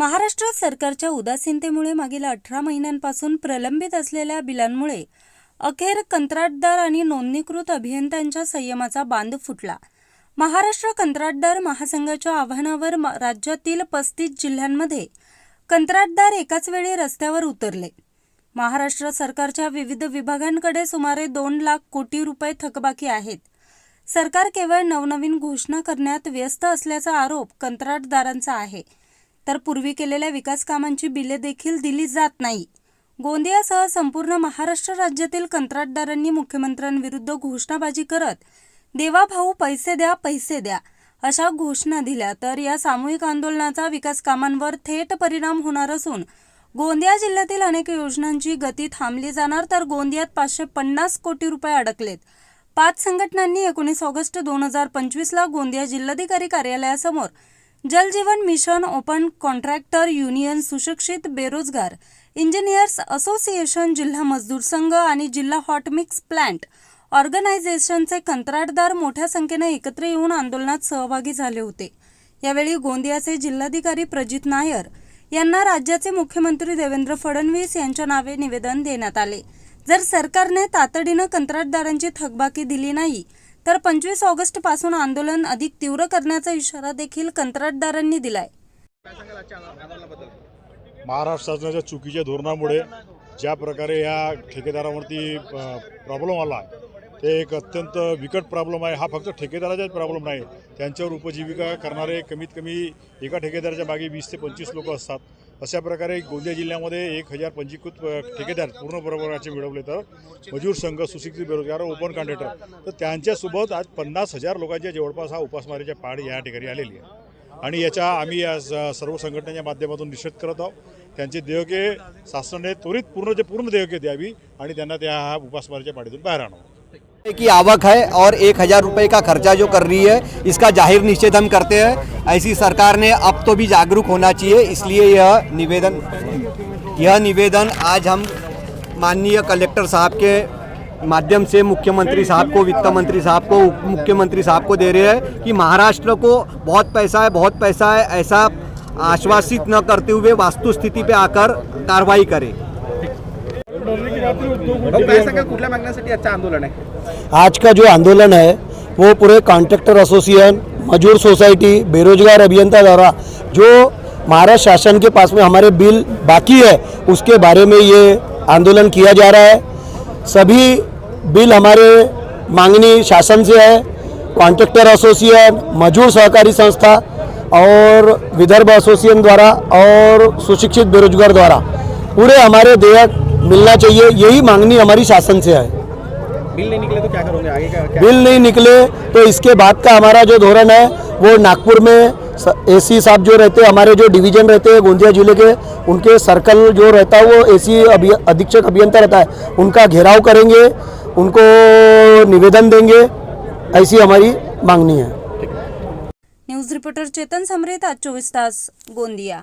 महाराष्ट्र सरकारच्या उदासीनतेमुळे मागील अठरा महिन्यांपासून प्रलंबित असलेल्या बिलांमुळे अखेर कंत्राटदार आणि नोंदणीकृत अभियंत्यांच्या संयमाचा बांध फुटला. महाराष्ट्र कंत्राटदार महासंघाच्या आव्हानावर म- राज्यातील पस्तीस जिल्ह्यांमध्ये कंत्राटदार एकाच वेळी रस्त्यावर उतरले. महाराष्ट्र सरकारच्या विविध विभागांकडे सुमारे दोन लाख कोटी रुपये थकबाकी आहेत. सरकार केवळ नवनवीन घोषणा करण्यात व्यस्त असल्याचा आरोप कंत्राटदारांचा आहे. तर पूर्वी केलेल्या विकास कामांची बिले देखील दिली जात नाही. गोंदियासह संपूर्ण महाराष्ट्र राज्यातील कंत्राटदारांनी मुख्यमंत्र्यांविरुद्ध घोषणाबाजी करत देवा भाऊ पैसे द्या पैसे द्या अशा घोषणा दिल्या. तर या सामूहिक आंदोलनाचा विकास कामांवर थेट परिणाम होणार असून गोंदिया जिल्ह्यातील अनेक योजनांची गती थांबली जाणार तर गोंदियात पाचशे पन्नास कोटी रुपये अडकलेत. पाच संघटनांनी एकोणीस ऑगस्ट दोन हजार पंचवीसला गोंदिया जिल्हाधिकारी कार्यालयासमोर Jal Jeevan mission open contractor union सुशिक्षित बेरोजगार इंजिनियर्स असोसिएशन जिल्हा मजदूर संघ आणि जिल्हा हॉट मिक्स प्लांट ऑर्गनायझेशनचे कंत्राटदार मोठ्या संख्येने एकत्र येऊन आंदोलनात सहभागी झाले होते. यावेळी गोंदियाचे जिल्हाधिकारी प्रजित नायर यांना राज्याचे मुख्यमंत्री देवेंद्र फडणवीस यांच्या नावे निवेदन देण्यात आले. जर सरकारने तातडीनं कंत्राटदारांची थकबाकी दिली नाही तर पंचवीस ऑगस्टपासून आंदोलन अधिक तीव्र करण्याचा इशारा देखील कंत्राटदारांनी दिलाय. महाराष्ट्र शासनाच्या चुकीच्या धोरणामुळे ज्या प्रकारे या ठेकेदारावरती प्रॉब्लेम आला ते एक अत्यंत विकट प्रॉब्लेम आहे. हा फक्त ठेकेदाराचाच प्रॉब्लेम नाही त्यांच्यावर उपजीविका करणारे कमीत कमी एका ठेकेदाराच्या मागे वीस ते पंचवीस लोक असतात. अशा प्रकारे गोंदिया जिल्ह्यामध्ये एक हजार पंजीकृत ठेकेदार पूर्ण प्रमाणाचे मिळवले तर मजूर संघ सुशिक्षित बेरोजगार ओपन कॉन्ट्रॅक्टर. तर त्यांच्यासोबत आज पन्नास हजार लोकांच्या जवळपास हा उपासमारीच्या पाड या ठिकाणी आलेली आहे. आणि याच्या आम्ही या स- सर्व संघटनेच्या माध्यमातून निषेध करत आहोत. त्यांचे देयके शासनाने त्वरित पूर्ण ते पूर्ण देयके द्यावी आणि त्यांना त्या हा उपासमारीच्या पाडीतून बाहेर आणावं की आवक है और एक हज़ार रुपये का खर्चा जो कर रही है इसका ज़ाहिर निषेध हम करते हैं। ऐसी सरकार ने अब तो भी जागरूक होना चाहिए इसलिए यह निवेदन यह निवेदन आज हम माननीय कलेक्टर साहब के माध्यम से मुख्यमंत्री साहब को वित्त मंत्री साहब को उप मुख्यमंत्री साहब को दे रहे हैं कि महाराष्ट्र को बहुत पैसा है बहुत पैसा है ऐसा आश्वासित न करते हुए वास्तुस्थिति पे आकर कार्रवाई करें। काय सांगाल कुठल्या मागण्यासाठी आजचं आंदोलन आहे? आज का जो आंदोलन है, वो पूरे कॉन्ट्रैक्टर एसोसिएशन मजदूर सोसाइटी बेरोजगार अभियंता द्वारा, जो महाराष्ट्र शासन के पास में हमारे बिल बाकी है, उसके बारे में ये आंदोलन किया जा रहा है। सभी बिल हमारे मांगनी शासन से है कॉन्ट्रैक्टर एसोसिएशन मजदूर सहकारी संस्था और विदर्भ एसोसिएशन द्वारा और सुशिक्षित बेरोजगार द्वारा, पूरे हमारे देयक मिलना चाहिए, यही मांगनी हमारी शासन से है। बिल नहीं निकले तो क्या करोगे? आगे का क्या बिल नहीं निकले तो इसके बाद का हमारा जो धोरण है वो नागपुर में एसी साहब जो रहते हैं हमारे जो डिवीज़न रहते हैं गोंदिया ज़िले के उनके सर्कल जो रहता है वो एसी अधीक्षक अभियंता रहता है। उनका घेराव करेंगे उनको निवेदन देंगे ऐसी हमारी मांगनी है। न्यूज़ रिपोर्टर चेतन समरेत आज चोवीस तास गोंदिया।